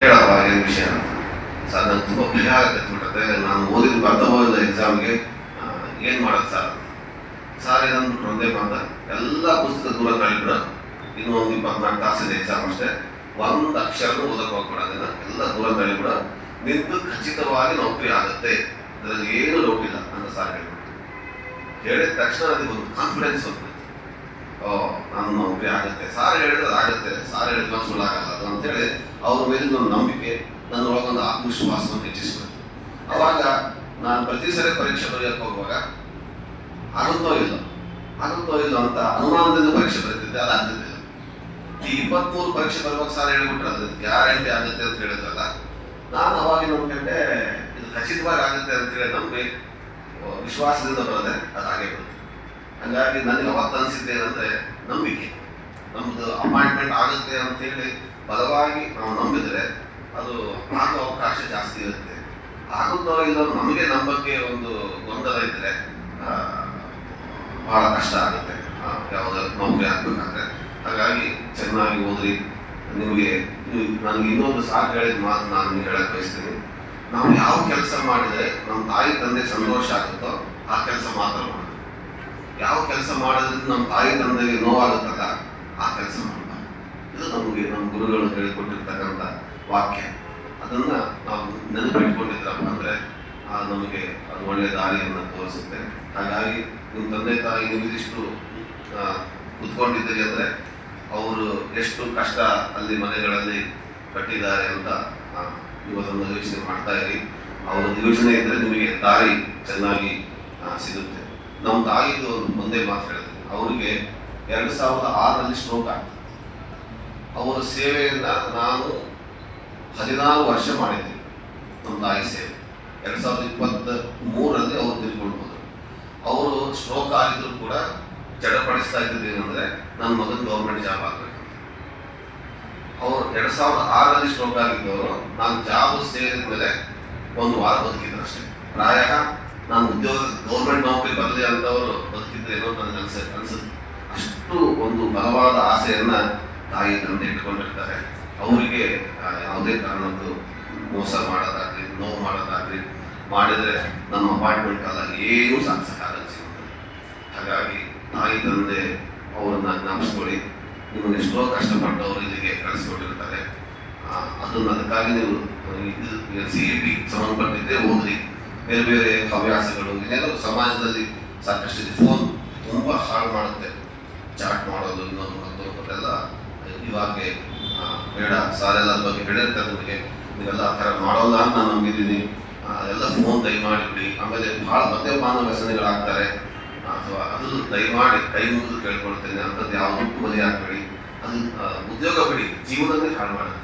ಹೇಳಪ್ಪ ಏನು ವಿಷಯ ಸರ್ ನಂಗೆ ತುಂಬ ಭಯ ಆಗತ್ತೆ ನಾನು ಓದಿದ ಬರ್ತಾ ಹೋದ ಎಕ್ಸಾಮ್ಗೆ ಏನು ಮಾಡೋದು ಸರ್ ಸರ್ ಏನಂದ್ಬಿಟ್ಟು ಒಂದೇ ಮಾತ ಎಲ್ಲ ಪುಸ್ತಕ ದೂರ ಕಳಿಬಿಡ ಇನ್ನೂ ಒಂದು ಇಪ್ಪತ್ನಾಲ್ಕು ತಾಸಿದೆ ಎಕ್ಸಾಮ್ ಅಷ್ಟೇ. ಒಂದು ಅಕ್ಷರನೂ ಓದಕ್ಕೆ ಹೋಗ್ಬೇಡ ಅದನ್ನ. ಎಲ್ಲ ದೂರ ತಳಿಬಿಡ ನಿಂತು ಖಚಿತವಾಗಿ ನೌಕರಿ ಆಗುತ್ತೆ. ಅದರಲ್ಲಿ ಏನು ಡೌಟ್ ಇಲ್ಲ ಅಂತ ಸರ್ ಹೇಳ್ಬಿಟ್ಟು ಹೇಳಿದ ತಕ್ಷಣ ಅದಕ್ಕೆ ಒಂದು ಕಾನ್ಫಿಡೆನ್ಸ್ ಹೋಗ್ತದೆ ಓ ನಾನು ನೌಕರಿ ಆಗುತ್ತೆ. ಸಾರ್ ಹೇಳಿದ್ರೆ ಆಗುತ್ತೆ. ಸಾರ್ ಹೇಳಿದ್ರೆ ಸುಳ್ಳಾಗಲ್ಲ ಅದು ಅಂತೇಳಿ ಅವ್ರ ಮೇಲೆ ನನ್ನ ನಂಬಿಕೆ ನನ್ನ ಒಳಗೊಂದು ಆತ್ಮವಿಶ್ವಾಸವನ್ನು ಹೆಚ್ಚಿಸ್ಬೇಕು ಅವಾಗ ನಾನು ಪ್ರತಿ ಸರಿ ಪರೀಕ್ಷೆ ಬರೆಯಕ್ಕೆ ಹೋಗುವಾಗ ಆಗುತ್ತೋ ಇಲ್ಲ ಆಗುತ್ತೋ ಇಲ್ಲ ಅಂತ ಅನುಮಾನದಿಂದ ಪರೀಕ್ಷೆ ಬರೀತಿದ್ದೆ, ಅದು ಆಗ್ತಿದ್ದಿಲ್ಲ ಈ ಇಪ್ಪತ್ಮೂರು ಪರೀಕ್ಷೆ ಬರುವಾಗ ಸಾರ್ ಹೇಳಿಬಿಟ್ರೆ, ಅದು ಗ್ಯಾರಂಟಿ ಆಗುತ್ತೆ ಅಂತ ಹೇಳಿದ್ರಲ್ಲ, ನಾನು ಅವಾಗ ನೋಡ್ಕೊಂಡೆ, ಇದು ಖಚಿತವಾಗಿ ಆಗುತ್ತೆ ಅಂತ ಹೇಳಿ ನಂಬಿ ವಿಶ್ವಾಸದಿಂದ ಬರದೆ ಅದು ಹಾಗೆ ಬರುತ್ತೆ ಹಂಗಾಗಿ ನನಗೆ ಅವತ್ತು ನಂಬಿಕೆ. ನಮ್ದು ಅಪಾಯಿಂಟ್ಮೆಂಟ್ ಆಗುತ್ತೆ ಅಂತ ಹೇಳಿ ಬಲವಾಗಿ ನಾವು ನಂಬಿದರೆ ಅದು ಆಗೋ ಅವಕಾಶ ಜಾಸ್ತಿ ಇರುತ್ತೆ. ಆಗುತ್ತೋ ಇಲ್ಲ ನಮಗೆ ನಂಬಕ್ಕೆ ಒಂದು ಗೊಂದಲ ಇದ್ರೆ ಆ, ಬಹಳ ಕಷ್ಟ ಆಗುತ್ತೆ. ಯಾವುದಾದ್ರು ನೌಕರಿ ಆಗ್ಬೇಕಾದ್ರೆ. ಹಾಗಾಗಿ ಚೆನ್ನಾಗಿ ಓದ್ರಿ. ನಿಮಗೆ ನನ್ಗೆ ಇನ್ನೊಂದು ಸಾಕು ಹೇಳಿದ ಮಾತು ನಾನು ನಿಮ್ಗೆ ಹೇಳಕ್ ಬಯಸ್ತೀನಿ. ನಾವು ಯಾವ ಕೆಲಸ ಮಾಡಿದ್ರೆ ನಮ್ಮ ತಾಯಿ ತಂದೆ ಸಂತೋಷ ಆಗುತ್ತೋ ಆ ಕೆಲಸ ಮಾತ್ರ ಮಾಡೋದು. ಯಾವ ಕೆಲಸ ಮಾಡೋದ್ರಿಂದ ನಮ್ಮ ತಾಯಿ ತಂದೆಗೆ ನೋವಾಗುತ್ತಲ್ಲ ಆ ಕೆಲಸ ಇದು ನಮಗೆ ನಮ್ಮ ಗುರುಗಳು ಹೇಳಿಕೊಟ್ಟಿರ್ತಕ್ಕಂಥ ವಾಕ್ಯ. ಅದನ್ನ ನಾವು ನೆನಪಿಟ್ಕೊಂಡಿದ್ರಪ್ಪ ಅಂದ್ರೆ, ಆ ನಮಗೆ ಅದು ಒಳ್ಳೆಯ ದಾರಿಯನ್ನು ತೋರಿಸುತ್ತೆ. ಹಾಗಾಗಿ ನಿಮ್ಮ ತಂದೆ ತಾಯಿ ನಿಮಗಿಷ್ಟು ಕುತ್ಕೊಂಡಿದ್ದೀರಿ ಅಂದ್ರೆ, ಅವರು ಎಷ್ಟು ಕಷ್ಟ ಅಲ್ಲಿ ಮನೆಗಳಲ್ಲಿ ಕಟ್ಟಿದ್ದಾರೆ ಅಂತ ಅದನ್ನು ಯೋಚನೆ ಮಾಡ್ತಾ ಇರಿ. ಅವರ ಯೋಚನೆ ಇದ್ರೆ ನಿಮಗೆ ದಾರಿ ಚೆನ್ನಾಗಿ ಸಿಗುತ್ತೆ. ನಮ್ಮ ತಾಯಿದು ಒಂದು ಒಂದೇ ಮಾತು ಹೇಳಿದೆ ಅವರಿಗೆ ಎರಡು ಸಾವಿರದ ಆರರಲ್ಲಿ ಸ್ಟ್ರೋಕ್ ಆಯ್ತು. ಅವರ ಸೇವೆಯಿಂದ ನಾನು ಹದಿನಾರು ವರ್ಷ ಮಾಡಿದ್ದೆ ನಮ್ಮ ತಾಯಿ ಸೇವೆ. ಎರಡು ಸಾವಿರದ ಇಪ್ಪತ್ತ ಮೂರರಲ್ಲಿ ಅವರು ತಿಳ್ಕೊಳ್ಬೋದು. ಅವರು ಸ್ಟ್ರೋಕ್ ಆಗಿದ್ರು ಕೂಡ ಚಡಪಡಿಸ್ತಾ ಇದ್ದಿದ್ದು ಏನಂದ್ರೆ ನನ್ನ ಮಗನ ಗೌರ್ಮೆಂಟ್ ಜಾಬ್ ಆಗಬೇಕು. ಅವರು ಎರಡು ಸಾವಿರದ ಆರರಲ್ಲಿ ಸ್ಟ್ರೋಕ್ ಆಗಿದ್ದವರು, ನಾನು ಜಾಬ್ ಸೇರಿದ ಮೇಲೆ ಒಂದು ವಾರ ಬದುಕಿದ್ರು ಅಷ್ಟೇ. ಪ್ರಾಯ ನಾನು ಉದ್ಯೋಗ ಗೌರ್ಮೆಂಟ್ ನೌಕರಿ ಬರಲಿ ಅಂತವರು ಬದುಕಿದ್ರೇನೋ ನನಗೆ ಅನ್ಸ, ಅನ್ಸುತ್ತೆ. ಅಷ್ಟು ಒಂದು ಬಲವಾದ ಆಸೆಯನ್ನ ತಾಯಿ ತಂದೆ ಇಟ್ಕೊಂಡಿರ್ತಾರೆ ಅವರಿಗೆ ಯಾವುದೇ ಕಾರಣಕ್ಕೂ ಮೋಸ ಮಾಡೋದಾಗ್ಲಿ, ನೋವು ಮಾಡೋದಾಗ್ಲಿ ಮಾಡಿದ್ರೆ ನಮ್ಮ ಅಪಾರ್ಟ್ಮೆಂಟ್ ಕಾಲ ಏನೂ ಸಾಧಿಸಕ್ಕಾಗಲ್ಲ ಸಿಗುತ್ತೆ ಹಾಗಾಗಿ ತಾಯಿ ತಂದೆ ಅವರನ್ನ ಜ್ಞಾಪಿಸ್ಕೊಳ್ಳಿ. ನಿಮ್ಮನ್ನು ಎಷ್ಟೋ ಕಷ್ಟಪಟ್ಟವರು ಇಲ್ಲಿಗೆ ಕಳಿಸ್ಕೊಟ್ಟಿರ್ತಾರೆ ಅದನ್ನು ಅದಕ್ಕಾಗಿ ನೀವು ಇದು ಸಿ ಇ ಟಿ ಸಂಬಂಧಪಟ್ಟಿದ್ದೇ ಓದ್ರಿ. ಬೇರೆ ಬೇರೆ ಹವ್ಯಾಸಗಳು ಇನ್ನೇನೋ ಸಮಾಜದಲ್ಲಿ ಸಾಕಷ್ಟು ಫೋನ್ ತುಂಬ ಹಾಳು ಮಾಡುತ್ತೆ. ಚಾಟ್ ಮಾಡೋದು, ಇನ್ನೊಂದು, ಮತ್ತೊಂದು ಅದೆಲ್ಲ ಇವಾಗ ಬೇಡ ಬೇಡ ಎಲ್ಲ ಅದ್ರ ಬಗ್ಗೆ ಹೇಳಿರ್ತಾರೆ ನಮಗೆ. ನೀವೆಲ್ಲ ಆ ಥರ ಮಾಡೋಲ್ಲ ಅಂತ ನಾನು ನಂಬಿದ್ದೀನಿ. ಅದೆಲ್ಲ ಫೋನ್ ಮಾಡಿಬಿಡಿ ಆಮೇಲೆ ಭಾಳ ಮದ್ಯಪಾನ ವ್ಯಸನಗಳಾಗ್ತಾರೆ. ಅಥವಾ ಅದು ದಯಮಾಡಿ, ಕೈ ಮುಗಿದು ಕೇಳ್ಕೊಳ್ತೇನೆ. ಅಂಥದ್ದು ಯಾವುದಕ್ಕೂ ಬಲಿ ಹಾಕಬೇಡಿ ಅದು ಉದ್ಯೋಗ ಬಿಡಿ. ಜೀವನವೇ ಹಾಳು ಮಾಡಿ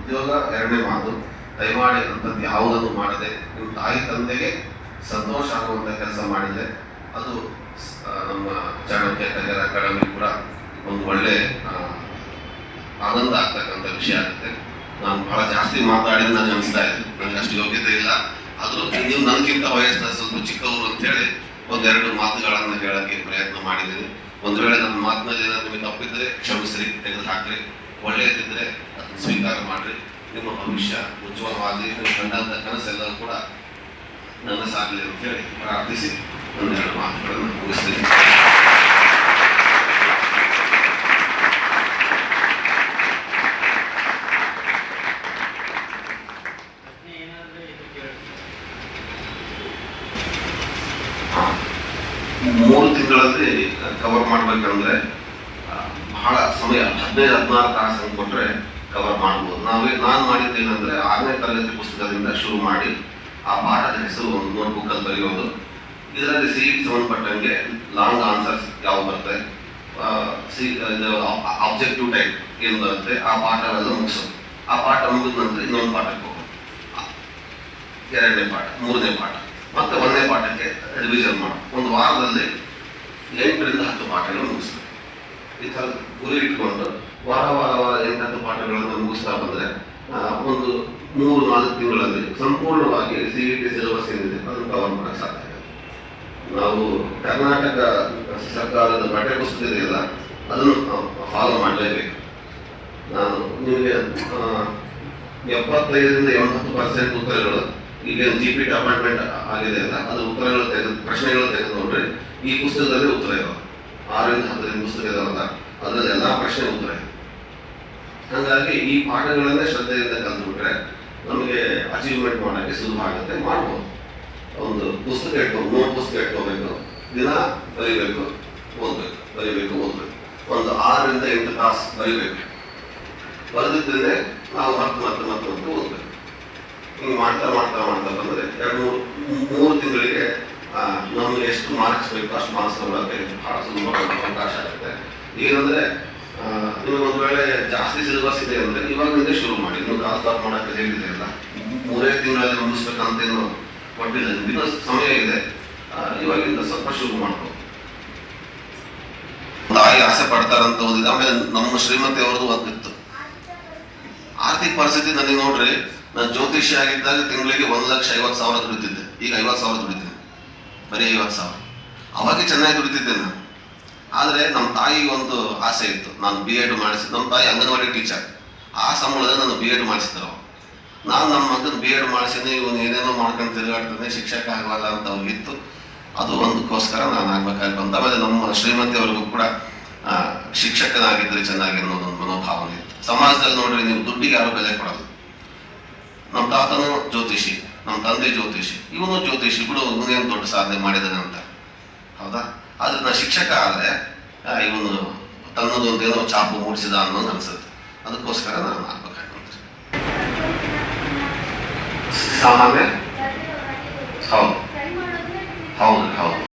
ಉದ್ಯೋಗ ಎರಡನೇ ಮಾತು. ದಯಮಾಡಿ ಅಂಥದ್ದು ಯಾವುದನ್ನು ಮಾಡದೆ ನಿಮ್ಮ ತಾಯಿ ತಂದೆಗೆ ಸಂತೋಷ ಆಗುವಂಥ ಕೆಲಸ ಮಾಡಿದರೆ ಅದು ನಮ್ಮ ಚಾಣಕ್ಯ ಕಲಿಯರ ಅಕಾಡೆಮಿ ಕೂಡ ಒಂದು ಒಳ್ಳೆ ಆನಂದ ಆಗ್ತಕ್ಕಂಥ ವಿಷಯ ಆಗುತ್ತೆ. ನಾನು ಬಹಳ ಜಾಸ್ತಿ ಮಾತಾಡಿದ ನನಗೆ ಅನಿಸ್ತಾ ಇದೆ. ನನಗೆ ಅಷ್ಟು ಯೋಗ್ಯತೆ ಇಲ್ಲ. ಆದರೂ ನೀವು ನನಗಿಂತ ವಯಸ್ಸಿನ ಸ್ವಲ್ಪ ಚಿಕ್ಕವರು ಅಂತೇಳಿ ಒಂದೆರಡು ಮಾತುಗಳನ್ನು ಹೇಳಕ್ಕೆ ಪ್ರಯತ್ನ ಮಾಡಿದ್ದೀನಿ. ಒಂದು ವೇಳೆ ನನ್ನ ಮಾತಿನಲ್ಲಿ ನಿಮಗೆ ತಪ್ಪಿದ್ರೆ ಕ್ಷಮಿಸ್ರಿ, ತೆಗೆದು ಹಾಕ್ರಿ. ಒಳ್ಳೆಯದಿದ್ರೆ ಅದನ್ನು ಸ್ವೀಕಾರ ಮಾಡ್ರಿ. ನಿಮ್ಮ ಭವಿಷ್ಯ ಉಜ್ವಲವಾಗಲಿ ನೀವು ಕಂಡಂಥ ಕನಸೆಲ್ಲರೂ ಕೂಡ ನನಸಾಗಲಿ ಅಂತ ಹೇಳಿ ಪ್ರಾರ್ಥಿಸಿ. ಒಂದೆರಡು ಮಾತುಗಳನ್ನು ಮುಗಿಸ್ತೀನಿ. ಮೂರು ತಿಂಗಳಲ್ಲಿ ಕವರ್ ಮಾಡ್ಬೇಕಂದ್ರೆ ಬಹಳ ಸಮಯ, ಹದಿನೈದು, ಹದಿನಾರು ತಾಸು ಕೊಟ್ಟರೆ ಕವರ್ ಮಾಡ್ಬೋದು. ನಾವೇ, ನಾನು ಮಾಡಿದ್ದೇನೆಂದ್ರೆ ಆರನೇ ತರಗತಿ ಪುಸ್ತಕದಿಂದ ಶುರು ಮಾಡಿ, ಆ ಪಾಠದ ಹೆಸರು ಒಂದು ನೋಟ್ಬುಕ್ಕಲ್ಲಿ ಬರೆಯೋದು. ಇದರಲ್ಲಿ ಸಿ ಸಂಬಂಧಪಟ್ಟಂಗೆ ಲಾಂಗ್ ಆನ್ಸರ್ಸ್ ಯಾವ ಬರುತ್ತೆ? ಸಿ ಆಬ್ಜೆಕ್ಟಿವ್ ಟೈಪ್ ಏನು ಬರುತ್ತೆ? ಆ ಪಾಠವೆಲ್ಲ ಮುಗಿಸೋದು. ಆ ಪಾಠ ಮುಗಿದ ನಂತರ ಇನ್ನೊಂದು ಪಾಠಕ್ಕೆ ಹೋಗೋದು. ಎರಡನೇ ಪಾಠ, ಮೂರನೇ ಪಾಠ. ಮತ್ತೆ ಒಂದನೇ ಪಾಠಕ್ಕೆ ರಿವಿಷನ್ ಮಾಡೋಣ. ಒಂದು ವಾರದಲ್ಲಿ ಎಂಟರಿಂದ ಹತ್ತು ಪಾಠಗಳು ಮುಗಿಸ್ಬೇಕು ಈ ಥರ ಗುರಿ ಇಟ್ಕೊಂಡು ವಾರ ವಾರ ವಾರ ಎಂಟತ್ತು ಪಾಠಗಳನ್ನು ಮುಗಿಸ್ತಾ ಬಂದರೆ ಒಂದು ಮೂರು ನಾಲ್ಕು ತಿಂಗಳಲ್ಲಿ ಸಂಪೂರ್ಣವಾಗಿ ಸಿ ಇ ಟಿ ಸಿಲೆಬಸ್ ಏನಿದೆ ಅದನ್ನು ಕವರ್ ಮಾಡೋಕ್ಕೆ ಸಾಧ್ಯ. ನಾವು ಕರ್ನಾಟಕ ಸರ್ಕಾರದ ಪಠ್ಯಪುಸ್ತಕ ಇದೆಯಲ್ಲ ಅದನ್ನು ಫಾಲೋ ಮಾಡಲೇಬೇಕು. ನಾನು ನಿಮಗೆ ಎಪ್ಪತ್ತೈದರಿಂದ ಎಂಬತ್ತು ಪರ್ಸೆಂಟ್ ಉತ್ತರಗಳು ಈಗ ಜಿ ಪಿ ಆಗಿದೆ ಅಲ್ಲ ಅದು ಉತ್ತರಗಳು ತೆಗೆದು, ಪ್ರಶ್ನೆಗಳು ತೆಗೆದು ನೋಡ್ರಿ ಈ ಪುಸ್ತಕದಲ್ಲಿ ಉತ್ತರ ಇರೋದು. ಆರರಿಂದ ಹತ್ತರಿಂದ ಪುಸ್ತಕ ಇದಾವಲ್ಲ ಅದರಲ್ಲಿ ಎಲ್ಲ ಪ್ರಶ್ನೆ ಉತ್ತರ ಇದೆ. ಹಾಗಾಗಿ ಈ ಪಾಠಗಳನ್ನೇ ಶ್ರದ್ಧೆಯಿಂದ ಕಲ್ತ್ಬಿಟ್ರೆ ನಮಗೆ ಅಚೀವ್ಮೆಂಟ್ ಮಾಡೋಕ್ಕೆ ಸುಲಭ ಆಗುತ್ತೆ, ಮಾಡ್ಬೋದು. ಒಂದು ಪುಸ್ತಕ ಇಟ್ಕೊಂಡು ಮೂರು ಪುಸ್ತಕ ಇಟ್ಕೋಬೇಕು, ದಿನ ಬರೀಬೇಕು, ಓದ್ಬೇಕು ಬರೀಬೇಕು, ಓದ್ಬೇಕು. ಒಂದು ಆರರಿಂದ ಎಂಟು ತಾಸು ಬರೀಬೇಕು. ಬರೆದಿದ್ದರೆ ನಾವು ಹತ್ತು ಮತ್ತೆ ಮತ್ತೆ ಓದ್ಬೇಕು. ಹಿಂಗೆ ಮಾಡ್ತಾ ಮಾಡ್ತಾ ಮಾಡ್ತಾ ಬಂದರೆ ಎರಡು, ಮೂರು ಮೂರು ತಿಂಗಳಿಗೆ ನಮ್ಗೆ ಎಷ್ಟು ಮಾರ್ಕ್ಸ್ ಬೇಕು ಅಷ್ಟು ಮಾರ್ಕ್ಸ್ ತಗೊಳಕ್ಕೆ ಭಾಳ ಸುಲಭ ಅವಕಾಶ ಆಗುತ್ತೆ. ಏನಂದ್ರೆ ಒಂದು ವೇಳೆ ಜಾಸ್ತಿ ಸಿಲೆಬಸ್ ಇದೆ ಅಂದ್ರೆ ಇವಾಗಿಂದ ಶುರು ಮಾಡಿ. ಇನ್ನು ಕಾಲ್ ಸ್ಟಾಪ್ ಮಾಡಕ್ಕೆ ಹೇಳಿದೆ ಅಲ್ಲ. ಮೂರೇ ತಿಂಗಳಲ್ಲಿ ಮುಗಿಸ್ಬೇಕಂತೇನು ಕೊಟ್ಟಿಲ್ಲ. ಇನ್ನೂ ಸಮಯ ಇದೆ. ಇವಾಗಿಂದ ಸ್ವಲ್ಪ ಶುರು ಮಾಡ್ಬೋದು. ತಾಯಿ ಆಸೆ ಪಡ್ತಾರಂತ ಓದಿದ. ಆಮೇಲೆ ನಮ್ಮ ಶ್ರೀಮತಿ ಅವ್ರದ್ದು ಒಂದಿತ್ತು ಆರ್ಥಿಕ ಪರಿಸ್ಥಿತಿ ನನಗೆ ನೋಡ್ರಿ ನಾನು ಜ್ಯೋತಿಷಿ ಆಗಿದ್ದಾಗ ತಿಂಗಳಿಗೆ ಒಂದು ಲಕ್ಷ ಐವತ್ತು ಸಾವಿರ ದುಡಿತಿದ್ದೆ. ಈಗ ಐವತ್ತು ಸಾವಿರ ದುಡಿತೀನಿ. ಬರೀ ಐವತ್ತು ಸಾವಿರ. ಅವಾಗ ಚೆನ್ನಾಗಿ ದುಡಿತಿದ್ದೆ ನಾನು. ಆದರೆ ನಮ್ಮ ತಾಯಿಗೆ ಒಂದು ಆಸೆ ಇತ್ತು. ನಾನು ಬಿ ಎಡ್ ಮಾಡಿಸಿ ನಮ್ಮ ತಾಯಿ ಅಂಗನವಾಡಿ ಟೀಚರ್ ಆ ಸಂಬಳದಲ್ಲಿ ನಾನು ಬಿ ಎಡ್ ಮಾಡಿಸಿದ್ರು ನಾನು ನಮ್ಮ ಮಗನ ಬಿ ಎಡ್ ಮಾಡಿಸಿನಿ ಇವನು ಏನೇನೋ ಮಾಡ್ಕೊಂಡು ತಿರುಗಾಡ್ತಾನೆ, ಶಿಕ್ಷಕ ಆಗಲ್ಲ ಅಂತ ಅವ್ರಿಗಿತ್ತು ಅದು ಒಂದಕ್ಕೋಸ್ಕರ ನಾನು ಆಗ್ಬೇಕಾಗಿ ಬಂತು. ಆಮೇಲೆ ನಮ್ಮ ಶ್ರೀಮತಿ ಅವ್ರಿಗೂ ಕೂಡ ಶಿಕ್ಷಕನಾಗಿದ್ದರೆ ಚೆನ್ನಾಗಿ ಅನ್ನೋದೊಂದು ಮನೋಭಾವನೆ ಇತ್ತು. ಸಮಾಜದಲ್ಲಿ ನೋಡ್ರಿ, ನೀವು ದುಡ್ಡಿಗೆ ಯಾರು ಬೆಲೆ ಕೊಡಲ್ಲ. ನಮ್ಮ ತಾತನೂ ಜ್ಯೋತಿಷಿ ನಮ್ಮ ತಂದೆ ಜ್ಯೋತಿಷಿ ಇವನು ಜ್ಯೋತಿಷಿ ಬಿಡು ಇವನೇನು ದೊಡ್ಡ ಸಾಧನೆ ಮಾಡಿದಾನೆ ಅಂತ. ಹೌದಾ? ಆದ್ರೆ ನಾ ಶಿಕ್ಷಕ ಆದ್ರೆ ಇವನು ತನ್ನದೊಂದೇನೋ ಚಾಪು ಮೂಡಿಸಿದ ಅನ್ನೋದು ಅನ್ಸುತ್ತೆ. ಅದಕ್ಕೋಸ್ಕರ ನಾನು ಆಗ್ಬೇಕಾಗ್ತದೆ ಸಾಮಾನ್ಯ? ಹೌದು. ಹೌದು ಹೌದು.